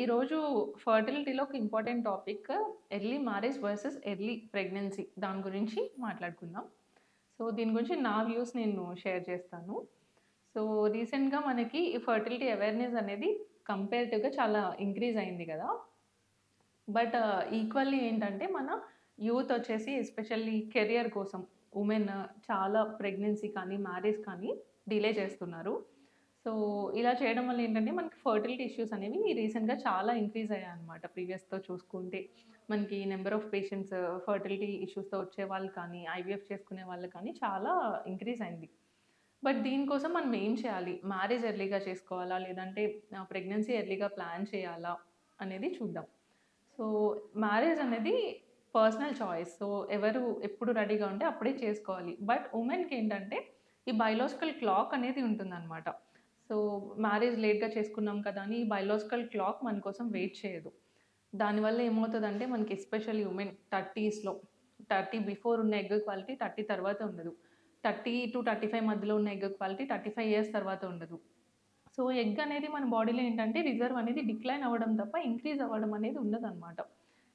ఈరోజు ఫర్టిలిటీలో ఒక important topic early marriage versus early pregnancy దాని గురించి మాట్లాడుకుందాం. సో దీని గురించి నా వ్యూస్ నేను షేర్ చేస్తాను. సో రీసెంట్గా మనకి ఈ ఫర్టిలిటీ అవేర్నెస్ అనేది కంపేరిటివ్గా చాలా ఇంక్రీజ్ అయింది కదా. బట్ ఈక్వల్లీ uh, ఏంటంటే మన యూత్ వచ్చేసి ఎస్పెషల్లీ కెరియర్ కోసం ఉమెన్ uh, చాలా ప్రెగ్నెన్సీ కానీ మ్యారేజ్ కానీ డిలే చేస్తున్నారు. సో ఇలా చేయడం వల్ల ఏంటంటే మనకి ఫర్టిలిటీ ఇష్యూస్ అనేవి రీసెంట్గా చాలా ఇంక్రీజ్ అయ్యాయి అనమాట ప్రీవియస్తో చూసుకుంటే మనకి నెంబర్ ఆఫ్ పేషెంట్స్ ఫర్టిలిటీ ఇష్యూస్తో వచ్చే వాళ్ళు కానీ ఐవీఎఫ్ చేసుకునే వాళ్ళు కానీ చాలా ఇంక్రీజ్ అయింది. బట్ దీనికోసం మనం ఏం చేయాలి? మ్యారేజ్ ఎర్లీగా చేసుకోవాలా? లేదంటే ప్రెగ్నెన్సీ ఎర్లీగా ప్లాన్ చేయాలా? అనేది చూద్దాం. సో మ్యారేజ్ అనేది పర్సనల్ చాయిస్ సో ఎవరు ఎప్పుడు రెడీగా ఉంటే అప్పుడే చేసుకోవాలి. బట్ ఉమెన్కి ఏంటంటే ఈ బయలాజికల్ క్లాక్ అనేది ఉంటుందన్నమాట. సో మ్యారేజ్ లేట్గా చేసుకున్నాం కదా అని ఈ బయలాజికల్ క్లాక్ మన కోసం వెయిట్ చేయదు. దానివల్ల ఏమవుతుందంటే మనకి ఎస్పెషల్లీ ఉమెన్ థర్టీస్లో థర్టీ బిఫోర్ ఉన్న ఎగ్ క్వాలిటీ థర్టీ తర్వాత ఉండదు. థర్టీ టు థర్టీ ఫైవ్ మధ్యలో ఉన్న egg quality thirty five years తర్వాత ఉండదు. సో ఎగ్ అనేది మన బాడీలో ఏంటంటే రిజర్వ్ అనేది డిక్లైన్ అవ్వడం తప్ప ఇంక్రీజ్ అవ్వడం అనేది ఉండదు అనమాట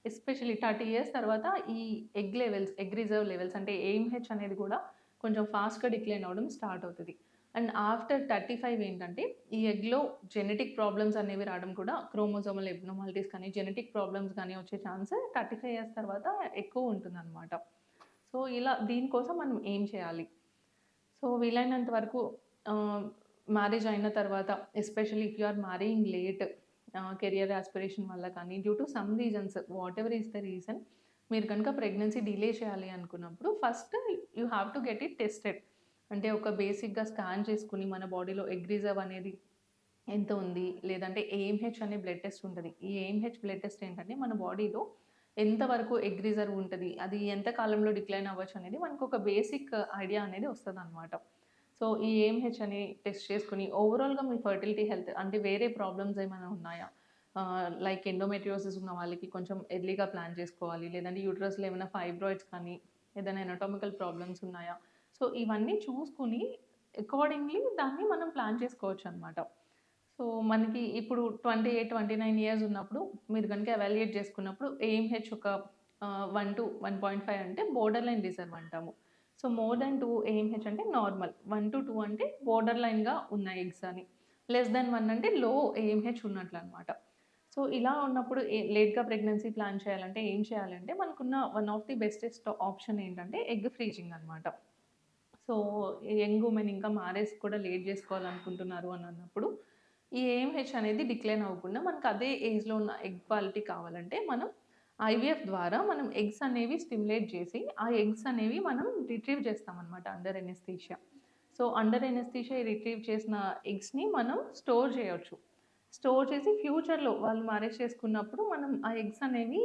ఎస్పెషల్లీ థర్టీ ఇయర్స్ తర్వాత ఈ egg levels egg reserve levels అంటే ఎయిమ్హెచ్ అనేది కూడా కొంచెం ఫాస్ట్గా డిక్లైన్ అవ్వడం స్టార్ట్ అవుతుంది. అండ్ ఆఫ్టర్ థర్టీ ఫైవ్ ఏంటంటే ఈ ఎగ్లో జెనెటిక్ ప్రాబ్లమ్స్ అనేవి రావడం కూడా క్రోమోజోమల్ ఎబ్నోమాలిటీస్ కానీ జెనెటిక్ ప్రాబ్లమ్స్ కానీ వచ్చే ఛాన్స్ థర్టీ ఫైవ్ ఇయర్స్ తర్వాత ఎక్కువ ఉంటుందన్నమాట. సో ఇలా దీనికోసం మనం ఏం చేయాలి? సో వీలైనంత వరకు మ్యారేజ్ అయిన తర్వాత especially if you are marrying late career aspiration వల్ల కానీ due to some reasons whatever is the reason మీరు కనుక ప్రెగ్నెన్సీ డిలే చేయాలి అనుకున్నప్పుడు first you have to get it tested అంటే ఒక బేసిక్గా స్కాన్ చేసుకుని మన బాడీలో ఎగ్ రిజర్వ్ అనేది ఎంత ఉంది? లేదంటే ఏఎంహెచ్ అనే బ్లడ్ టెస్ట్ ఉంటుంది. ఈ ఏఎంహెచ్ బ్లడ్ టెస్ట్ ఏంటంటే మన బాడీలో ఎంతవరకు ఎగ్ రిజర్వ్ ఉంటుంది? అది ఎంత కాలంలో డిక్లైన్ అవ్వచ్చు అనేది మనకు ఒక బేసిక్ ఐడియా అనేది వస్తుంది అనమాట సో ఈ ఏఎంహెచ్ అని టెస్ట్ చేసుకుని ఓవరాల్గా మీ ఫర్టిలిటీ హెల్త్ అంటే వేరే ప్రాబ్లమ్స్ ఏమైనా ఉన్నాయా? లైక్ ఎండోమెట్రియోసిస్ ఉన్న వాళ్ళకి కొంచెం ఎర్లీగా ప్లాన్ చేసుకోవాలి. లేదంటే యూట్రస్లో ఏమైనా ఫైబ్రాయిడ్స్ కానీ ఏదైనా ఎనటామికల్ ప్రాబ్లమ్స్ ఉన్నాయా? సో ఇవన్నీ చూసుకుని అకార్డింగ్లీ దాన్ని మనం ప్లాన్ చేసుకోవచ్చు అనమాట సో మనకి ఇప్పుడు twenty eight twenty nine years ఉన్నప్పుడు మీరు కనుక అవాల్యుయేట్ చేసుకున్నప్పుడు ఏఎంహెచ్ ఒక one to one point five అంటే బోర్డర్ లైన్ రిజర్వ్ అంటాము. So more than two AMH అంటే నార్మల్ వన్ టు టూ అంటే బోర్డర్ లైన్గా ఉన్నాయి ఎగ్స్ అని. లెస్ దెన్ వన్ అంటే లో ఏఎంహెచ్ ఉన్నట్లు అనమాట సో ఇలా ఉన్నప్పుడు లేట్గా ప్రెగ్నెన్సీ ప్లాన్ చేయాలంటే ఏం చేయాలంటే మనకున్న one of the bestest option ఏంటంటే ఎగ్ ఫ్రీజింగ్ అనమాట. సో యంగ్ ఉమెన్ ఇంకా మ్యారేజ్ కూడా లేట్ చేసుకోవాలనుకుంటున్నారు అని అన్నప్పుడు ఈ ఏఎంహెచ్ అనేది డిక్లైన్ అవ్వకుండా మనకు అదే ఏజ్లో ఉన్న ఎగ్ క్వాలిటీ కావాలంటే మనం ఐవీఎఫ్ ద్వారా మనం ఎగ్స్ అనేవి స్టిమ్యులేట్ చేసి ఆ ఎగ్స్ అనేవి మనం రిట్రీవ్ చేస్తామన్నమాట under anaesthesia. So under anaesthesia retrieve చేసిన ఎగ్స్ని మనం స్టోర్ చేయవచ్చు స్టోర్ చేసి ఫ్యూచర్లో వాళ్ళు మ్యారేజ్ చేసుకున్నప్పుడు మనం ఆ ఎగ్స్ అనేవి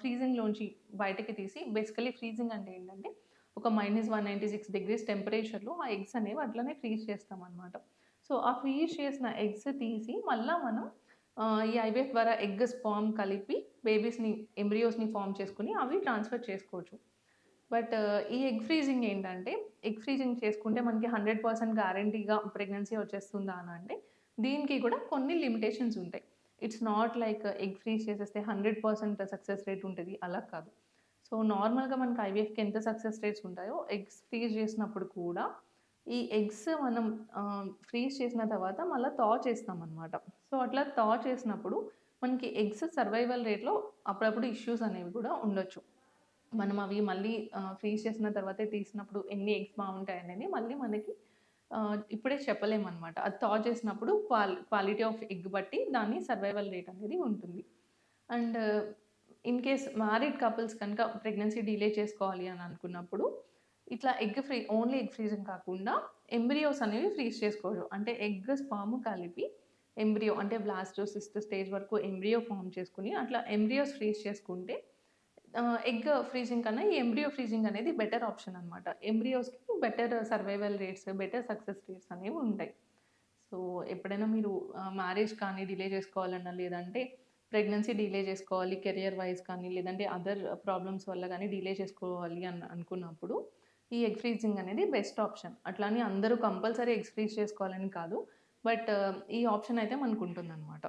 ఫ్రీజింగ్లోంచి బయటకి తీసి బేసికలీ ఫ్రీజింగ్ అంటే ఏంటంటే ఒక minus one ninety six degrees టెంపరేచర్లో ఆ ఎగ్స్ అనేవి అట్లనే ఫ్రీజ్ చేస్తాం అనమాట సో ఆ ఫ్రీజ్ చేసిన ఎగ్స్ తీసి మళ్ళీ మనం ఈ ఐవీఎఫ్ ద్వారా ఎగ్ స్పామ్ కలిపి బేబీస్ని ఎంబ్రియోస్ని ఫామ్ చేసుకుని అవి ట్రాన్స్ఫర్ చేసుకోవచ్చు. బట్ ఈ ఎగ్ ఫ్రీజింగ్ ఏంటంటే ఎగ్ ఫ్రీజింగ్ చేసుకుంటే మనకి హండ్రెడ్ పర్సెంట్ గ్యారంటీగా ప్రెగ్నెన్సీ వచ్చేస్తుందా అని అంటే దీనికి కూడా కొన్ని లిమిటేషన్స్ ఉంటాయి. It's not like egg freeze చేసేస్తే హండ్రెడ్ పర్సెంట్ సక్సెస్ రేట్ ఉంటుంది. అలా కాదు. సో నార్మల్గా మనకి ఐవీఎఫ్కి ఎంత సక్సెస్ రేట్స్ ఉంటాయో ఎగ్స్ ఫ్రీజ్ చేసినప్పుడు కూడా ఈ ఎగ్స్ మనం ఫ్రీజ్ చేసిన తర్వాత మళ్ళీ తా చేస్తాం అనమాట సో అట్లా తా చేసినప్పుడు మనకి ఎగ్స్ సర్వైవల్ రేట్లో అప్పుడప్పుడు ఇష్యూస్ అనేవి కూడా ఉండొచ్చు. మనం అవి మళ్ళీ ఫ్రీజ్ చేసిన తర్వాతే తీసినప్పుడు ఎన్ని ఎగ్స్ బాగుంటాయి అనేది మళ్ళీ మనకి ఇప్పుడే చెప్పలేమన్నమాట అది తా చేసినప్పుడు క్వాలి క్వాలిటీ ఆఫ్ ఎగ్ బట్టి దాని సర్వైవల్ రేట్ అనేది ఉంటుంది. And in case married couples కనుక ప్రెగ్నెన్సీ డిలే చేసుకోవాలి అని అనుకున్నప్పుడు ఇట్లా egg free only egg freezing కాకుండా ఎంబ్రియోస్ అనేవి ఫ్రీజ్ చేసుకోవచ్చు అంటే ఎగ్ స్పామ్ కలిపి ఎంబ్రియో అంటే బ్లాస్టోసిస్ట్ స్టేజ్ వరకు ఎంబ్రియో ఫామ్ చేసుకుని అట్లా ఎంబ్రియోస్ ఫ్రీజ్ చేసుకుంటే ఎగ్ ఫ్రీజింగ్ కన్నా ఈ ఎంబ్రియో ఫ్రీజింగ్ అనేది బెటర్ ఆప్షన్ అనమాట ఎంబ్రియోస్కి better survival rates better success rates అనేవి ఉంటాయి. సో ఎప్పుడైనా మీరు మ్యారేజ్ కానీ డిలే చేసుకోవాలన్నా లేదంటే ప్రెగ్నెన్సీ డిలే చేసుకోవాలి కెరియర్ వైజ్ కానీ లేదంటే అదర్ ప్రాబ్లమ్స్ వల్ల కానీ డిలే చేసుకోవాలి అని అనుకున్నప్పుడు ఈ ఎగ్ ఫ్రీజింగ్ అనేది బెస్ట్ ఆప్షన్. అట్లానే అందరూ కంపల్సరీ ఎగ్ ఫ్రీజ్ చేసుకోవాలని కాదు బట్ ఈ ఆప్షన్ అయితే మనకు ఉంటుందన్నమాట.